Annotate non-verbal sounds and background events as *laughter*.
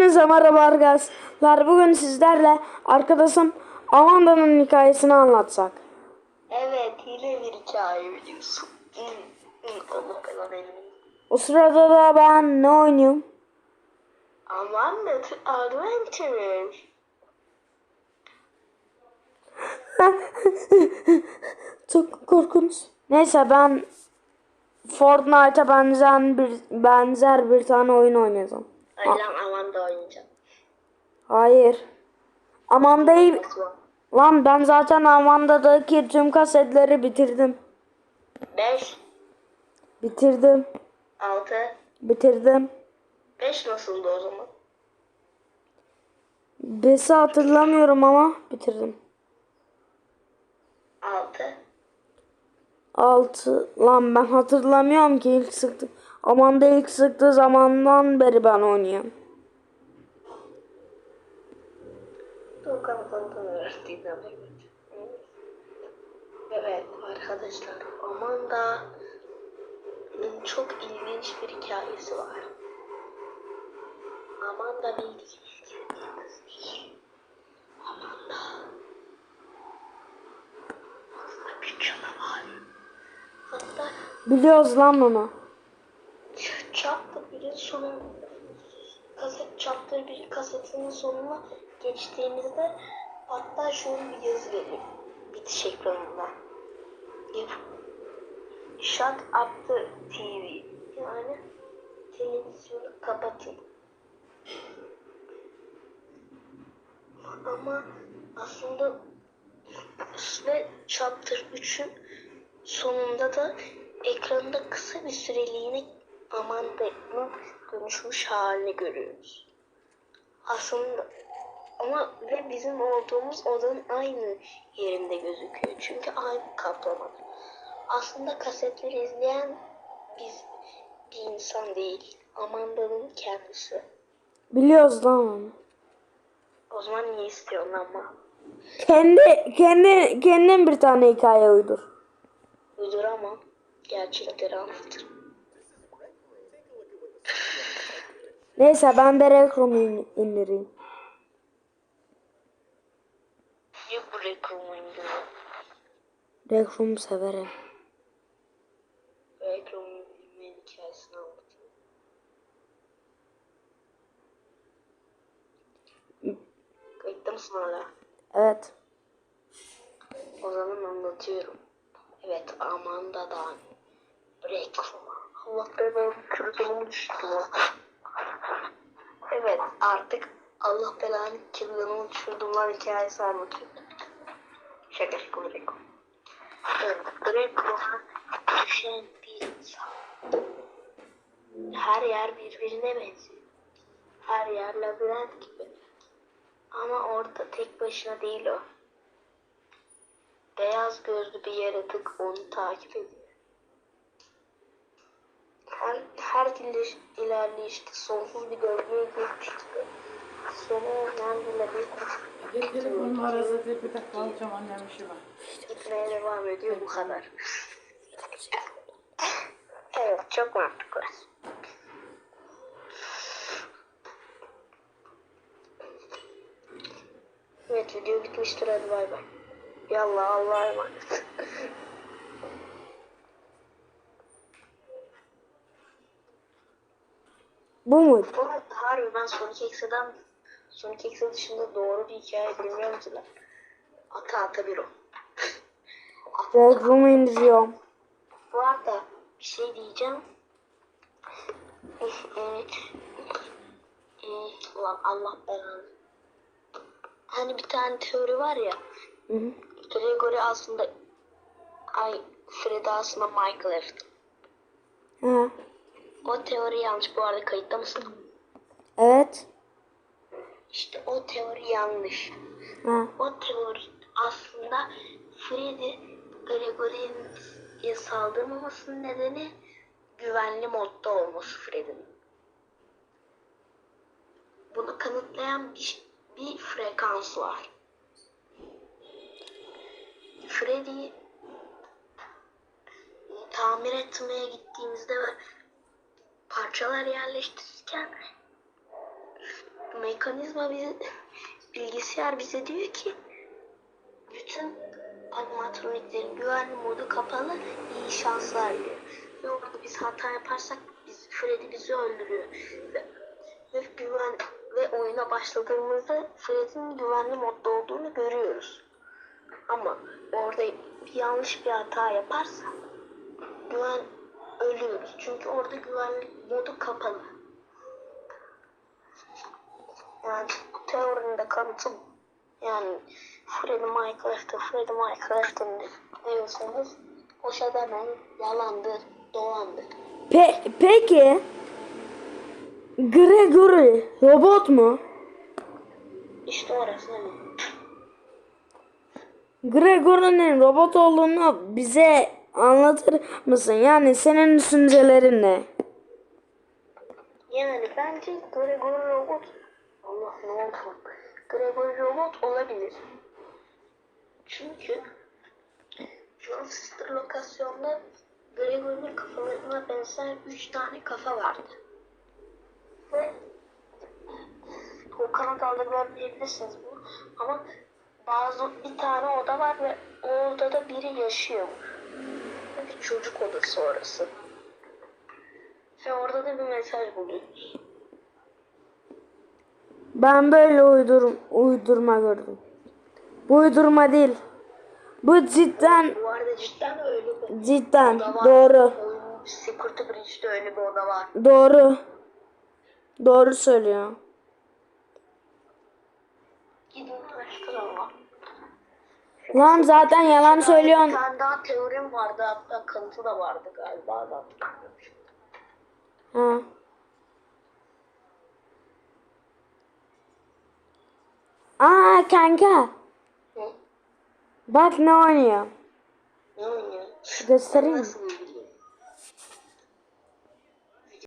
Hepinize merhaba arkadaşlar. Bugün sizlerle arkadaşım Amanda'nın hikayesini anlatsak. Evet yine bir hikaye videosu. Allah belanı elini. O sırada da ben ne oynuyorum? Aman da adventure. *laughs* Çok korkunç. Neyse ben Fortnite'a benzer bir benzer bir tane oyun oynayacağım. Aylan aman da oynayacağım. Hayır. Amanda'yı lan ben zaten Amanda'daki tüm kasetleri bitirdim. 5, Bitirdim. 6, Bitirdim. 5 nasıldı o zaman? Besi hatırlamıyorum ama bitirdim. 6. 6 lan ben hatırlamıyorum ki ilk sıktı. Amanda ilk sıktığı zamandan beri ben oynuyorum. Doğukan. Evet arkadaşlar Amanda'nın çok ilginç bir hikayesi var. Amanda bildiğiniz Biliyoruz lan onu. Chapter 1'in sonu kaset Chapter 1 kasetinin sonuna geçtiğimizde hatta şöyle bir yazı geliyor bitiş ekranında. Shut up the TV. Yani televizyonu kapatın. Ama aslında ve Chapter 3'ün sonunda da ekranda kısa bir süreliğine Amanda'nın dönüşmüş halini görüyoruz. Aslında ama ve bizim olduğumuz odanın aynı yerinde gözüküyor. Çünkü aynı kaplamada. Aslında kasetleri izleyen biz bir insan değil. Amanda'nın kendisi. Biliyoruz lan onu. O zaman niye istiyorsun ama? Kendi kendi kendin bir tane hikaye uydur. Uyduramam. Gerçekleri anlatır. Neyse ben de Rec Room'u in- indireyim. Niye bu reklamı indiriyor? Rec Room'u severim. Reklamı indirmenin hikayesini anlatıyor. Kayıtta mısın hala? Evet. O zaman anlatıyorum. Evet Amanda'dan Breakroom'a. Allah belanı kırdığımı düştüm. Evet artık Allah belanı kırdığımı düşürdüm lan hikayesi anlatıyorum. Şaka şaka Breakroom. Evet Breakroom'a düşen bir insan. Her yer birbirine benziyor. Her yer labirent gibi. Ama orada tek başına değil o. Beyaz gözlü bir yaratık onu takip ediyor. Her, her iler- ilerleyişte sonsuz bir döngüye girmiş gibi. Sonu nerede bir Bir telefonum arası diye bir dakika alacağım annem işi var. gitmeye devam ediyor bu kadar. Evet çok mantıklı. Evet video bitmiştir hadi bay bay. Yallah Allah'a emanet. Bu mu? Harbi ben Sonic X'den Sonic X dışında doğru bir hikaye bilmiyorum ki lan. Ata ata bir o. *laughs* Room'u indiriyorum. Bu arada bir şey diyeceğim. Evet. Hmm, Ulan Allah belanı. Hani bir tane teori var ya. Hı hı. Gregory aslında ay Freddy aslında Michael F. Ha. O teori yanlış bu arada kayıtta mısın? Evet. İşte o teori yanlış. Ha. O teori aslında Freddy Gregory'ye saldırmamasının nedeni güvenli modda olması Freddy'nin. Bunu kanıtlayan bir, bir frekans var. Freddy'yi tamir etmeye gittiğimizde parçalar yerleştirirken mekanizma bize, bilgisayar bize diyor ki bütün animatroniklerin güvenli modu kapalı iyi şanslar diyor. Ve orada biz hata yaparsak biz, Freddy bizi öldürüyor. Ve, ve güven ve oyuna başladığımızda Freddy'nin güvenli modda olduğunu görüyoruz. Ama orada bir yanlış bir hata yaparsa güven ölüyoruz. Çünkü orada güvenlik modu kapalı. Yani teorinin de kanıtı yani Freddy Minecraft'ta Freddy Minecraft'ın diyorsanız o demeyin yalandır, dolandır. Pe peki Gregory robot mu? İşte orası ne? Gregory'nin robot olduğunu bize anlatır mısın? Yani senin düşüncelerin ne? Yani bence Gregory Robot Allah ne oldu? Gregory Robot olabilir. Çünkü John Sister lokasyonda Gregory'nin kafalarına benzer 3 tane kafa vardı. Ve o Kanadalı görmeyebilirsiniz bunu ama bazı bir tane oda var ve o odada biri yaşıyor. Bir çocuk odası orası. Ve orada da bir mesaj buluyoruz. Ben böyle uydur uydurma gördüm. Bu uydurma değil. Bu cidden Bu arada cidden öyle bir cidden oda var. doğru. Security Breach'te öyle bir oda var. Doğru. Doğru söylüyor. Gidin araştırın. Lan zaten yalan Bir söylüyorsun. tane daha teorim vardı hatta kanıtı da vardı galiba da. Ha. Aa kanka. Ne? Bak ne oynuyor. Ne oynuyor? Göstereyim? Nasıl?